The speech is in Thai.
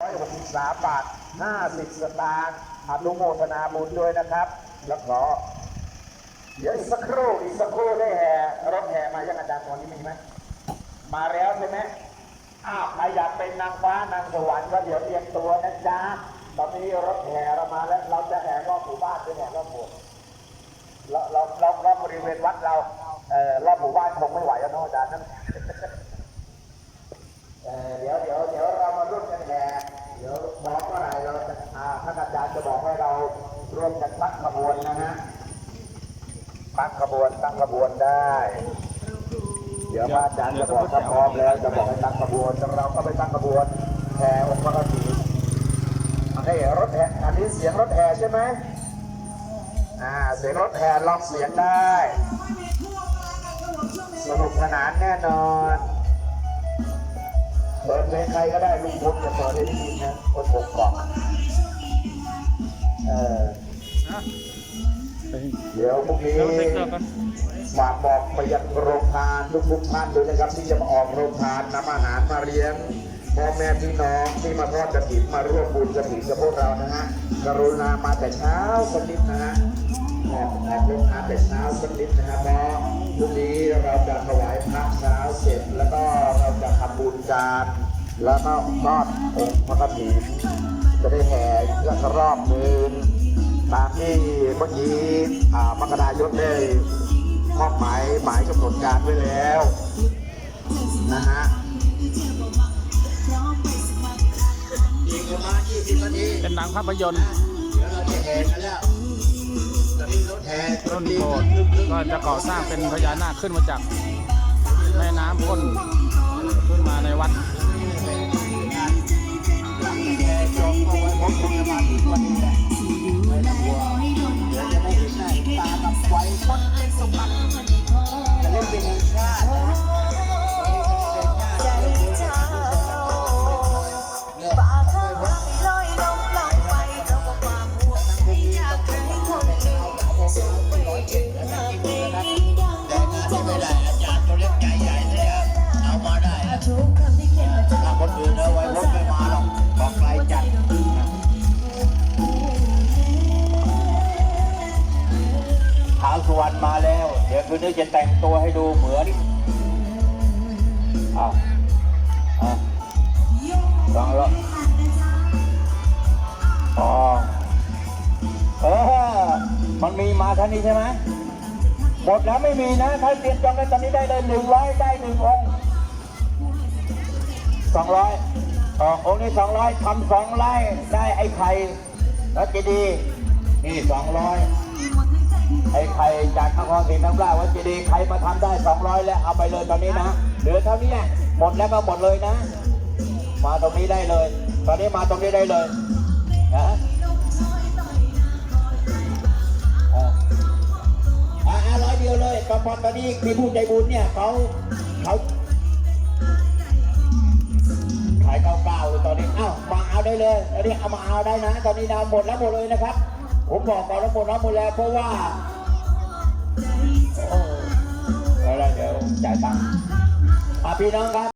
ร้อยหกสิบสามบาทห้าสิบสตางค์อนุโมทนาบุญด้วยนะครับ แล้วขอเดี๋ยวอีกสักครู่อีกสักครู่ได้แห่รถแห่มายังอาจารย์ตอนนี้มีไหมมาแล้วใช่ไหมอ้าวใครอยากเป็นนางฟ้านางสวรรค์ก็เดี๋ยวเตรียมตัวนะจ๊ะตอนนี้รถแห่เรามาแล้ว เราจะแห่รอบหมู่บ้านด้วยแห่รอบหมู่เราเราเรารอบบริเวณวัดเราเอ่อรอบหมู่บ้านคงไม่ไหวแล้วเนาะอาจารย์นั้น งขบวนนะฮะตั้งขบวนตั้งขบวนได้ เดี๋ยวพระอาจารย์จะบอกถ้าพร้อมแล้วจะบอกให้ตั้งขบวนแต่เราก็ไปตั้งขบวนแห่องค์พระกฐินให้รถแห่อันนี้เสียงรถแห่ใช่ไหมอ่าเสียงรถแห่ลองเสียงได้สนุกสนานแน่นอนเปิดเพลงใครก็ได้ลุงพลจะเปิดให้ได้ยินนะคนปกกล่องเออ เดี๋ยวพรุ่งนี้ฝากบอกไปยังโรงทานทุกๆท่านด้วยนะครับที่จะมาออกโรงทานนำอาหารมาเลี้ยงพ่อแม่พี่น้องที่มาทอดกระถิ่นมาร่วมบุญกระถิ่นกับพวกเรานะฮะกรุณามาแต่เช้าสักนิดนะฮะแอบแอบลงทานแต่เช้าสักนิดนะฮะเพราะพรุ่งนี้เราจะถวายพระเช้าเสร็จ แล้วก็เราจะทำบุญกันแล้วก็ทอดองค์พระกฐินจะได้แห่อีกสักรอบนึง ตามที่เมื่อกี้อ่ามกรายศได้มอบหมายหมายกำหนดการไว้แล้วนะฮะอีกประมาณ20นาทีเป็นหนังภาพยนตร์เดี๋ยวเราจะแห่กันแล้วจะมีรถแห่ต้นโพธิ์ก็จะก่อสร้างเป็นพญานาคขึ้นมาจากแม่น้ำพ้นขึ้นมาในวัดาวสุวรรณมาแล้ว เดี๋ยวคืนนี้จะแต่งตัวให้ดูเหมือนอ้าวอ้าวฟังล้วอ๋อเออมันมีมาท่านี้ใช่ไหมหมดแล้วไม่มีนะ ถ้าเตรียมจองกันตอนนี้ได้เลยหนึ่งร้อยได้หนึ่งองค์สองร้อยออกองค์นี้สองร้อยทำสองไร่ได้ไอ้ไข่แล้วเจดีย์นี่สองร้อย ไอ้ไข่จากนครศรีธรรมราวัดเจดีย์ใครมาทำได้สองร้อยแล้วเอาไปเลยตอนนี้นะ เหลือเท่านี้หมดแล้วก็หมดเลยนะ มาตรงนี้ได้เลย ตอนนี้มาตรงนี้ได้เลยนะอ่าอร้อยเดียวเลยตอนตอนนี้มีผู้ใจบุญเนี่ยเขาเขาขายเก้าเก้าเลยตอนนี้ เอ้ามาเอาได้เลยตอนนี้เอามาเอาได้นะ ตอนนี้ดาวหมดแล้วหมดเลยนะครับ ผมบอกก่อนแล้วหมดแล้วหมดแล้วเพราะว่าโอ้แล้วเดี๋ยวจ่ายตังค์อะพี่น้องครับ